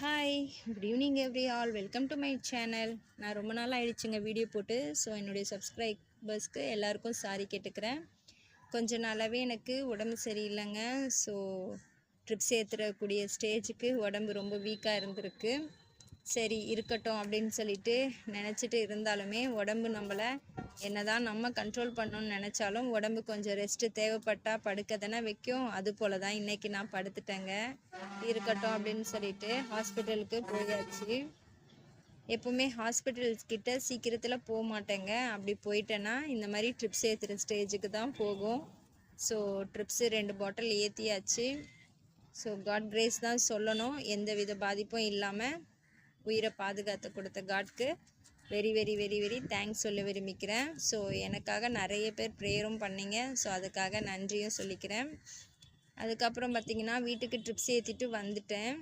Hi good evening every all welcome to my channel நான் ரொம்ப நாள் ஆயிடுச்சுங்க வீடியோ போட்டு. ஸோ என்னுடைய சப்ஸ்கிரைபர்ஸ்க்கு எல்லாருக்கும் சாரி கேட்டுக்கிறேன். கொஞ்ச நாளாகவே எனக்கு உடம்பு சரியில்லைங்க. ஸோ ட்ரிப்ஸ் ஏற்றுறக்கூடிய ஸ்டேஜுக்கு உடம்பு ரொம்ப வீக்காக இருந்திருக்கு. சரி இருக்கட்டும் அப்படின்னு சொல்லிட்டு நினச்சிட்டு இருந்தாலுமே உடம்பு நம்மளை என்னதான் நம்ம கண்ட்ரோல் பண்ணணும்னு நினச்சாலும் உடம்பு கொஞ்சம் ரெஸ்ட்டு தேவைப்பட்டா படுக்க தானே வைக்கும். அது போல தான் இன்றைக்கி நான் படுத்துட்டேங்க. இருக்கட்டும் அப்படின்னு சொல்லிட்டு ஹாஸ்பிட்டலுக்கு போயாச்சு. எப்போவுமே ஹாஸ்பிட்டல்ஸ் கிட்ட சீக்கிரத்தில் போக மாட்டேங்க. அப்படி போயிட்டேன்னா இந்த மாதிரி ட்ரிப்ஸ் ஏற்றுற ஸ்டேஜுக்கு தான் போகும். ஸோ ட்ரிப்ஸு ரெண்டு பாட்டில் ஏற்றியாச்சு ஸோ காட் கிரேஸ் தான் சொல்லணும். எந்த வித பாதிப்பும் இல்லாமல் உயிரை பாதுகாத்து கொடுத்த காட்க்கு very very very very thanks சொல்ல விரும்பிக்கிறேன். ஸோ எனக்காக நிறைய பேர் ப்ரேயரும் பண்ணிங்க. ஸோ அதுக்காக நன்றியும் சொல்லிக்கிறேன். அதுக்கப்புறம் பார்த்திங்கன்னா வீட்டுக்கு ட்ரிப்ஸ் ஏற்றிட்டு வந்துட்டேன்.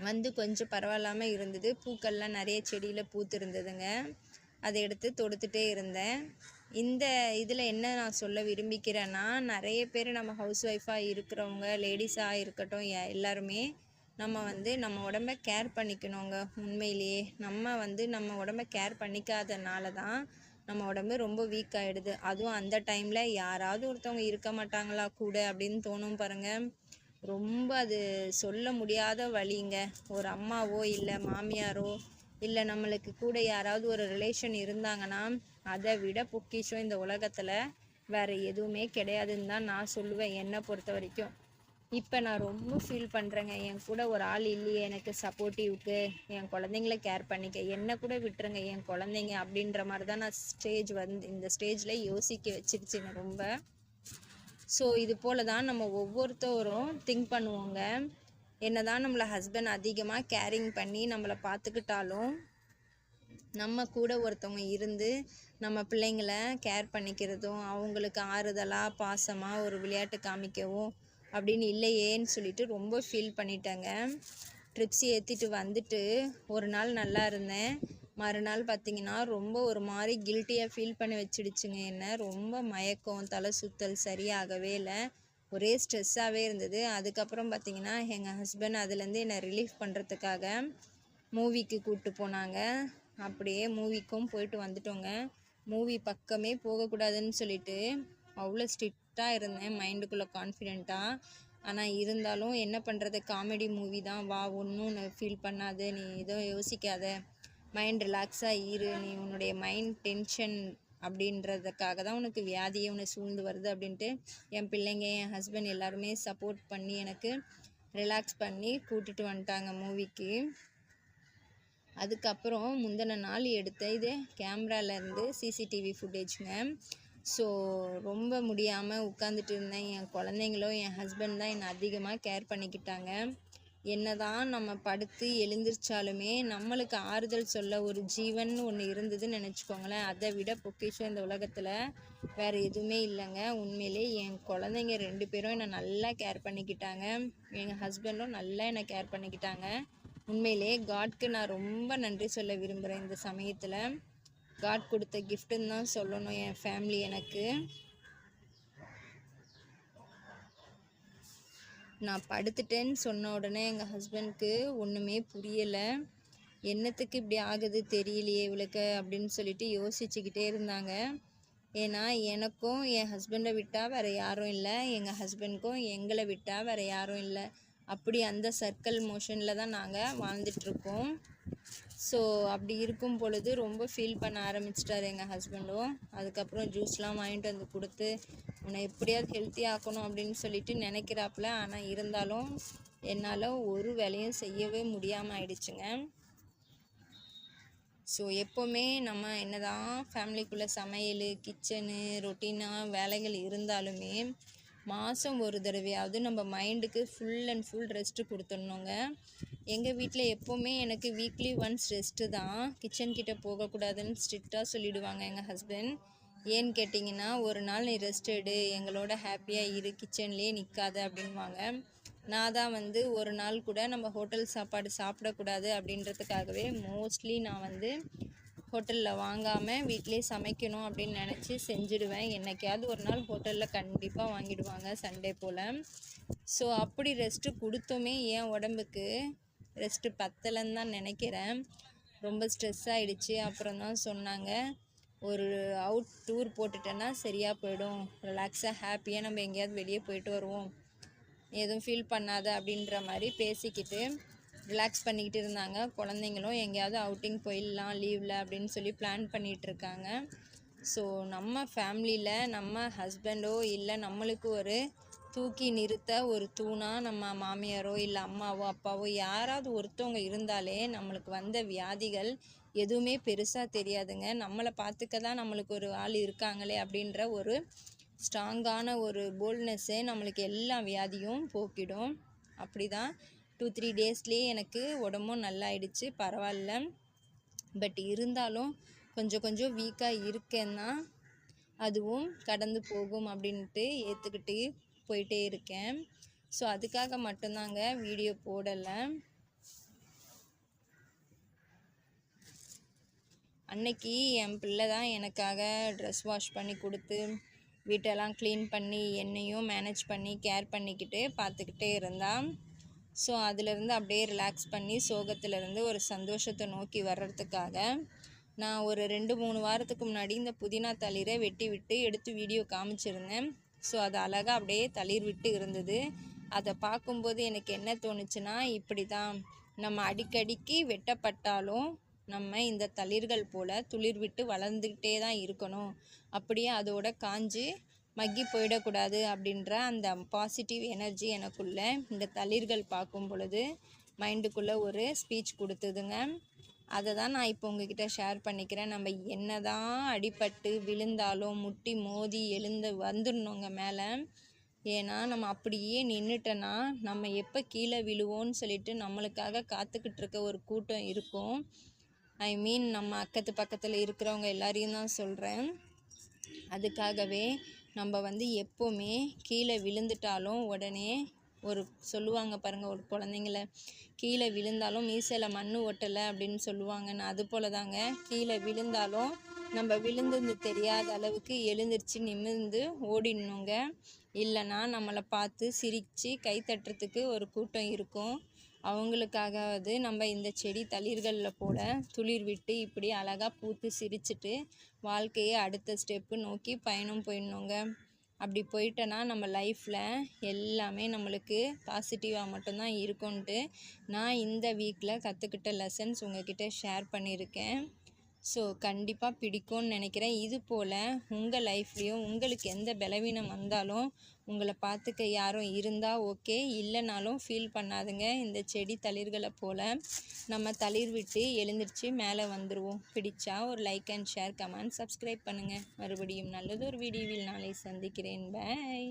வந்து கொஞ்சம் பரவாயில்லாமல் இருந்தது. பூக்கள்லாம் நிறைய செடியில் பூத்து இருந்ததுங்க அதை எடுத்து தொடுத்துட்டே இருந்தேன். இந்த இதில் என்ன நான் சொல்ல விரும்பிக்கிறேன்னா நிறைய பேர் நம்ம ஹவுஸ் ஒய்ஃபாக இருக்கிறவங்க லேடிஸாக இருக்கட்டும் எ- எல்லாருமே நம்ம வந்து நம்ம உடம்ப கேர் பண்ணிக்கணுங்க. உண்மையிலேயே நம்ம வந்து நம்ம உடம்ப கேர் பண்ணிக்காதனால தான் நம்ம உடம்பு ரொம்ப வீக் ஆகிடுது அதுவும் அந்த டைமில் யாராவது ஒருத்தவங்க இருக்க மாட்டாங்களா கூட அப்படின்னு தோணும் பாருங்கள் ரொம்ப அது சொல்ல முடியாத வழிங்க. ஒரு அம்மாவோ இல்லை மாமியாரோ இல்லை நம்மளுக்கு கூட யாராவது ஒரு ரிலேஷன் இருந்தாங்கன்னா அதை விட பொக்கிஷம் இந்த உலகத்தில் வேறு எதுவுமே கிடையாதுன்னு தான் நான் சொல்லுவேன். என்னை பொறுத்த வரைக்கும். இப்போ நான் ரொம்ப ஃபீல் பண்ணுறேங்க என் கூட ஒரு ஆள் இல்லையே எனக்கு சப்போர்ட்டிவ்க்கு என் குழந்தைங்கள கேர் பண்ணிக்க என்னை கூட விட்டுருங்க என் குழந்தைங்க அப்படின்ற மாதிரி தான் நான் ஸ்டேஜ் வந்து இந்த ஸ்டேஜில் யோசிக்க வச்சிருச்சுங்க ரொம்ப. ஸோ இது போல தான் நம்ம ஒவ்வொருத்தவரும் திங்க் பண்ணுவோங்க. என்ன தான் நம்மளை ஹஸ்பண்ட் அதிகமாக கேரிங் பண்ணி நம்மளை பார்த்துக்கிட்டாலும் நம்ம கூட ஒருத்தவங்க இருந்து நம்ம பிள்ளைங்கள கேர் பண்ணிக்கிறதும் அவங்களுக்கு ஆறுதலாக பாசமாக ஒரு விளையாட்டு காமிக்கவும் அப்படின்னு இல்லையேன்னு சொல்லிட்டு ரொம்ப ஃபீல் பண்ணிட்டேங்க. ட்ரிப்ஸ் ஏற்றிட்டு வந்துட்டு ஒரு நாள் நல்லா இருந்தேன். மறுநாள் பார்த்தீங்கன்னா ரொம்ப ஒரு மாதிரி கில்ட்டியாக ஃபீல் பண்ணி வச்சிடுச்சுங்க என்ன. ரொம்ப மயக்கம் தலை சுத்தல் சரியாகவே இல்லை. ஒரே ஸ்ட்ரெஸ்ஸாகவே இருந்தது. அதுக்கப்புறம் பார்த்தீங்கன்னா எங்கள் ஹஸ்பண்ட் அதுலேருந்து என்னை ரிலீஃப் பண்ணுறதுக்காக மூவிக்கு கூப்பிட்டு போனாங்க. அப்படியே மூவிக்கும் போயிட்டு வந்துட்டோங்க. மூவி பக்கமே போகக்கூடாதுன்னு சொல்லிட்டு அவ்வளோ ஸ்ட்ரிக்டாக இருந்தேன் மைண்டுக்குள்ளே கான்ஃபிடெண்ட்டாக ஆனால் இருந்தாலும் என்ன பண்ணுறது காமெடி மூவி தான். வா ஒன்றும் ஃபீல் பண்ணாத. நீ எதுவும் யோசிக்காத. மைண்ட் ரிலாக்ஸாக இரு. நீ உன்னுடைய மைண்ட் டென்ஷன் அப்படின்றதுக்காக தான் உனக்கு வியாதியே உன்னை சூழ்ந்து வருது அப்படின்ட்டு என் பிள்ளைங்க என் ஹஸ்பண்ட் எல்லாருமே சப்போர்ட் பண்ணி எனக்கு ரிலாக்ஸ் பண்ணி கூட்டிகிட்டு வந்துட்டாங்க மூவிக்கு அதுக்கப்புறம் முந்தின நாள் எடுத்த இது கேமராலேருந்து சிசிடிவி ஃபுட்டேஜுங்க ஸோ ரொம்ப முடியாமல் உட்காந்துட்டு இருந்தேன். என் குழந்தைங்களும் என் ஹஸ்பண்ட் தான் என்னை அதிகமாக கேர் பண்ணிக்கிட்டாங்க. என்னதான் நம்ம படுத்து எழுந்திரிச்சாலுமே நம்மளுக்கு ஆறுதல் சொல்ல ஒரு ஜீவன் ஒன்று இருந்ததுன்னு நினச்சிக்கோங்களேன். அதை விட பொக்கிஷம் இந்த உலகத்தில் வேறு எதுவுமே இல்லைங்க. உண்மையிலே என் குழந்தைங்க ரெண்டு பேரும் என்னை நல்லா கேர் பண்ணிக்கிட்டாங்க. எங்கள் ஹஸ்பண்டும் நல்லா என்னை கேர் பண்ணிக்கிட்டாங்க. உண்மையிலே காட்க்கு நான் ரொம்ப நன்றி சொல்ல விரும்புகிறேன் இந்த சமயத்தில். காட் கொடுத்த கிஃப்ட்டுன்னு தான் சொல்லணும் என் ஃபேமிலி எனக்கு. நான் படுத்துட்டேன்னு சொன்ன உடனே எங்கள் ஹஸ்பண்ட்க்கு ஒன்றுமே புரியலை. என்னத்துக்கு இப்படி ஆகுது தெரியலையே இவளுக்கு அப்படின்னு சொல்லிட்டு யோசிச்சுக்கிட்டே இருந்தாங்க. ஏன்னா எனக்கும் என் ஹஸ்பண்டை விட்டால் வேறு யாரும் இல்லை எங்கள் ஹஸ்பண்ட்க்கும் எங்களை விட்டால் வேறு யாரும் இல்லை. அப்படி அந்த சர்க்கிள் மோஷனில் தான் நாங்கள் வாழ்ந்துட்டுருக்கோம் ஸோ அப்படி இருக்கும் பொழுது ரொம்ப ஃபீல் பண்ண ஆரம்பிச்சிட்டாரு எங்கள் ஹஸ்பண்டும் அதுக்கப்புறம் ஜூஸ்லாம் வாங்கிட்டு வந்து கொடுத்து உன்னை எப்படியாவது ஹெல்த்தி ஆக்கணும் அப்படின்னு சொல்லிட்டு நினைக்கிறாப்புல. ஆனால் இருந்தாலும் என்னால் ஒரு வேலையும் செய்யவே முடியாமல் ஆயிடுச்சுங்க. ஸோ எப்போவுமே நம்ம என்னதான் ஃபேமிலிக்குள்ளே சமையல் கிச்சனு ரொட்டீனாக வேலைகள் இருந்தாலுமே மாதம் ஒரு தடவையாவது நம்ம மைண்டுக்கு ஃபுல் அண்ட் ஃபுல் ரெஸ்ட்டு கொடுத்துடணுங்க. எங்கள் வீட்டில் எப்போவுமே எனக்கு வீக்லி ஒன்ஸ் ரெஸ்ட்டு தான். கிச்சன் கிட்டே போகக்கூடாதுன்னு ஸ்ட்ரிக்டாக சொல்லிடுவாங்க எங்கள் ஹஸ்பண்ட் ஏன்னு கேட்டிங்கன்னா ஒரு நாள் நீ ரெஸ்ட் எடு எங்களோட ஹாப்பியாக இரு கிச்சன்லேயே நிற்காத அப்படின்வாங்க நான் தான் வந்து ஒரு நாள் கூட நம்ம ஹோட்டல் சாப்பாடு சாப்பிடக்கூடாது அப்படின்றதுக்காகவே மோஸ்ட்லி நான் வந்து ஹோட்டலில் வாங்காமல் வீட்டிலே சமைக்கணும் அப்படின்னு நினச்சி செஞ்சுடுவேன். என்னைக்காவது ஒரு நாள் ஹோட்டலில் கண்டிப்பாக வாங்கிடுவாங்க சண்டே போல். ஸோ அப்படி ரெஸ்ட்டு கொடுத்துமே என் உடம்புக்கு. ரெஸ்ட்டு பத்தலைன்னு தான் நினைக்கிறேன். ரொம்ப ஸ்ட்ரெஸ் ஆகிடுச்சு அப்புறம் தான் சொன்னாங்க ஒரு அவுட் டூர் போட்டுட்டேன்னா சரியாக போயிடும். ரிலாக்ஸாக ஹாப்பியாக நம்ம எங்கேயாவது வெளியே போயிட்டு வருவோம். எதுவும் ஃபீல் பண்ணாத அப்படின்ற மாதிரி பேசிக்கிட்டு ரிலாக்ஸ் பண்ணிக்கிட்டு இருந்தாங்க. குழந்தைங்களும் எங்கேயாவது அவுட்டிங் போயிடலாம் லீவில் அப்படின்னு சொல்லி பிளான் பண்ணிகிட்டு இருக்காங்க. ஸோ நம்ம ஃபேமிலியில் நம்ம ஹஸ்பண்டோ இல்லை நம்மளுக்கு ஒரு தூக்கி நிறுத்த ஒரு தூணாக நம்ம மாமியாரோ இல்லை அம்மாவோ அப்பாவோ யாராவது ஒருத்தவங்க இருந்தாலே நம்மளுக்கு வந்த வியாதிகள் எதுவுமே பெருசாக தெரியாதுங்க. நம்மளை பார்த்துக்க தான் நம்மளுக்கு ஒரு ஆள் இருக்காங்களே அப்படின்ற ஒரு ஸ்ட்ராங்கான ஒரு போல்ட்னஸ்ஸே நம்மளுக்கு எல்லா வியாதியும் போக்கிடும். அப்படி தான் டூ த்ரீ டேஸ்லேயே எனக்கு உடம்பும் நல்லா ஆயிடுச்சு பரவாயில்ல. பட் இருந்தாலும் கொஞ்சம் கொஞ்சம் வீக்காக இருக்கேன்னா அதுவும் கடந்து போகும் அப்படின்ட்டு ஏற்றுக்கிட்டு போயிட்டே இருக்கேன். ஸோ அதுக்காக மட்டும்தாங்க வீடியோ போடலை. அன்னைக்கு என் பிள்ளை தான் எனக்காக ட்ரெஸ் வாஷ் பண்ணி கொடுத்து வீட்டெல்லாம் க்ளீன் பண்ணி என்னையும் மேனேஜ் பண்ணி கேர் பண்ணிக்கிட்டு பார்த்துக்கிட்டே இருந்தான் ஸோ அதிலிருந்து அப்படியே ரிலாக்ஸ் பண்ணி சோகத்திலேருந்து ஒரு சந்தோஷத்தை நோக்கி வர்றதுக்காக நான் ஒரு ரெண்டு மூணு வாரத்துக்கு முன்னாடி இந்த புதினா தளிரை வெட்டி விட்டு எடுத்து வீடியோ காமிச்சிருந்தேன். ஸோ அது அழகாக அப்படியே தளிர் விட்டு இருந்தது. அதை பார்க்கும்போது எனக்கு என்ன தோணுச்சுன்னா இப்படி தான் நம்ம அடிக்கடிக்கு வெட்டப்பட்டாலும் நம்ம இந்த தளிர்கள் போல் துளிர் விட்டு வளர்ந்துக்கிட்டே தான் இருக்கணும். அப்படியே அதோட காஞ்சு மக்கி போயிடக்கூடாது அப்படின்ற அந்த பாசிட்டிவ் எனர்ஜி எனக்குள்ள இந்த தளிர்கள் பார்க்கும் பொழுது மைண்டுக்குள்ளே ஒரு ஸ்பீச் கொடுத்ததுங்க. அதை தான் நான் இப்போ உங்ககிட்ட ஷேர் பண்ணிக்கிறேன். நம்ம என்ன தான் அடிபட்டு விழுந்தாலும் முட்டி மோதி எழுந்து வந்துடணுங்க மேலே. ஏன்னா நம்ம அப்படியே நின்றுட்டோன்னா நம்ம எப்போ கீழே விழுவோன்னு சொல்லிட்டு நம்மளுக்காக காத்துக்கிட்டு இருக்க ஒரு கூட்டம் இருக்கும். ஐ மீன் நம்ம அக்கத்து பக்கத்தில் இருக்கிறவங்க எல்லாரையும் தான் சொல்கிறேன் அதுக்காகவே நம்ம வந்து எப்போவுமே கீழே விழுந்துட்டாலும் உடனே ஒரு சொல்லுவாங்க பாருங்கள் ஒரு குழந்தைங்கள கீழே விழுந்தாலும் மீசையில் மண் ஒட்டலை அப்படின்னு சொல்லுவாங்கன்னு. அது போல தாங்க கீழே விழுந்தாலும் நம்ம விழுந்தது தெரியாத அளவுக்கு எழுந்திரிச்சு நிமிர்ந்து ஓடிடணுங்க. இல்லைன்னா நம்மளை பார்த்து சிரித்து கை தட்டுறதுக்கு ஒரு கூட்டம் இருக்கும். அவங்களுக்காகவது நம்ம இந்த செடி தளிர்களில் போட துளிர் விட்டு இப்படி அழகாக பூத்து சிரிச்சிட்டு வாழ்க்கையை அடுத்த ஸ்டெப்பு நோக்கி பயணம் போயிடணுங்க. அப்படி போயிட்டோன்னா நம்ம லைஃப்பில் எல்லாமே நம்மளுக்கு பாசிட்டிவாக மட்டும்தான் இருக்கும்ன்ட்டு நான் இந்த வீக்கில் கற்றுக்கிட்ட லெசன்ஸ் உங்ககிட்ட ஷேர் பண்ணியிருக்கேன். ஸோ கண்டிப்பாக பிடிக்கும்னு நினைக்கிறேன். இது போல் உங்கள் லைஃப்லேயும் உங்களுக்கு எந்த பலவீனம் வந்தாலும் உங்களை பார்த்துக்க யாரும் இருந்தால் ஓகே இல்லைனாலும் ஃபீல் பண்ணாதுங்க. இந்த செடி தளிர்களை போல் நம்ம தளிர் விட்டு எழுந்திரிச்சு மேலே வந்துடுவோம் பிடிச்சா ஒரு like and share comment subscribe பண்ணுங்கள் மறுபடியும் நல்லது ஒரு வீடியோவில் நாளை சந்திக்கிறேன். பாய்